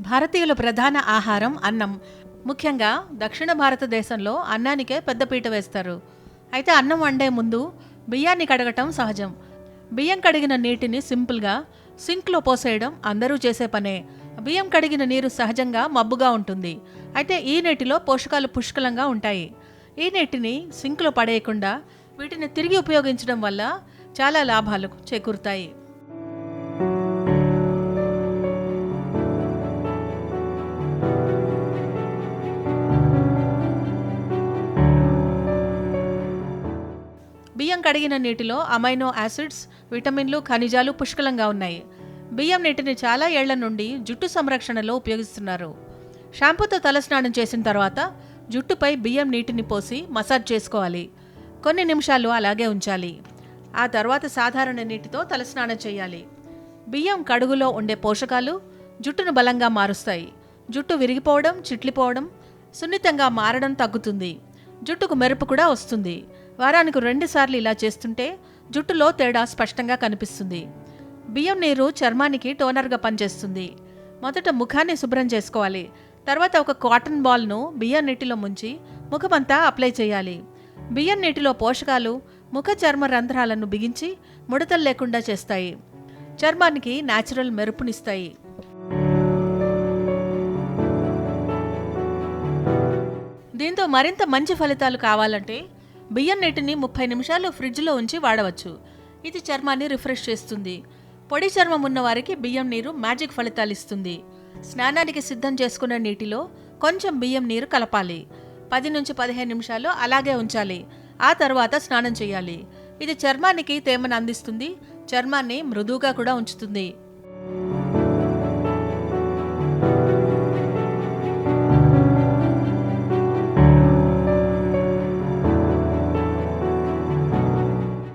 భారతీయుల ప్రధాన ఆహారం అన్నం. ముఖ్యంగా దక్షిణ భారతదేశంలో అన్నానికే పెద్దపీట వేస్తారు. అయితే అన్నం వండే ముందు బియ్యాన్ని కడగటం సహజం. బియ్యం కడిగిన నీటిని సింపుల్గా సింక్లో పోసేయడం అందరూ చేసే పనే. బియ్యం కడిగిన నీరు సహజంగా మబ్బుగా ఉంటుంది. అయితే ఈ నీటిలో పోషకాలు పుష్కలంగా ఉంటాయి. ఈ నీటిని సింక్లో పడేయకుండా వీటిని తిరిగి ఉపయోగించడం వల్ల చాలా లాభాలు చేకూరుతాయి. బియ్యం కడిగిన నీటిలో అమైనో యాసిడ్స్ విటమిన్లు ఖనిజాలు పుష్కలంగా ఉన్నాయి. బియ్యం నీటిని చాలా ఏళ్ళ నుండి జుట్టు సంరక్షణలో ఉపయోగిస్తున్నారు. షాంపూతో తలస్నానం చేసిన తర్వాత జుట్టుపై బియ్యం నీటిని పోసి మసాజ్ చేసుకోవాలి. కొన్ని నిమిషాలు అలాగే ఉంచాలి. ఆ తర్వాత సాధారణ నీటితో తలస్నానం చేయాలి. బియ్యం కడుగులో ఉండే పోషకాలు జుట్టును బలంగా మారుస్తాయి. జుట్టు విరిగిపోవడం చిట్లిపోవడం సున్నితంగా మారడం తగ్గుతుంది. జుట్టుకు మెరుపు కూడా వస్తుంది. వారానికి రెండుసార్లు ఇలా చేస్తుంటే జుట్టులో తేడా స్పష్టంగా కనిపిస్తుంది. బియ్యం నీరు చర్మానికి టోనర్గా పనిచేస్తుంది. మొదట ముఖాన్ని శుభ్రం చేసుకోవాలి. తర్వాత ఒక కాటన్ బాల్ను బియ్యం నీటిలో ముంచి ముఖమంతా అప్లై చేయాలి. బియ్యం నీటిలో పోషకాలు ముఖ చర్మ రంధ్రాలను బిగించి ముడతలు లేకుండా చేస్తాయి. చర్మానికి న్యాచురల్ మెరుపునిస్తాయి. దీంతో మరింత మంచి ఫలితాలు కావాలంటే బియ్యం నీటిని ముప్పై నిమిషాలు ఫ్రిడ్జ్లో ఉంచి వాడవచ్చు. ఇది చర్మాన్ని రిఫ్రెష్ చేస్తుంది. పొడి చర్మం ఉన్నవారికి బియ్యం నీరు మ్యాజిక్ ఫలితాలు ఇస్తుంది స్నానానికి సిద్ధం చేసుకున్న నీటిలో కొంచెం బియ్యం నీరు కలపాలి. పది నుంచి పదిహేను నిమిషాలు అలాగే ఉంచాలి. ఆ తర్వాత స్నానం చేయాలి. ఇది చర్మానికి తేమను అందిస్తుంది. చర్మాన్ని మృదువుగా కూడా ఉంచుతుంది.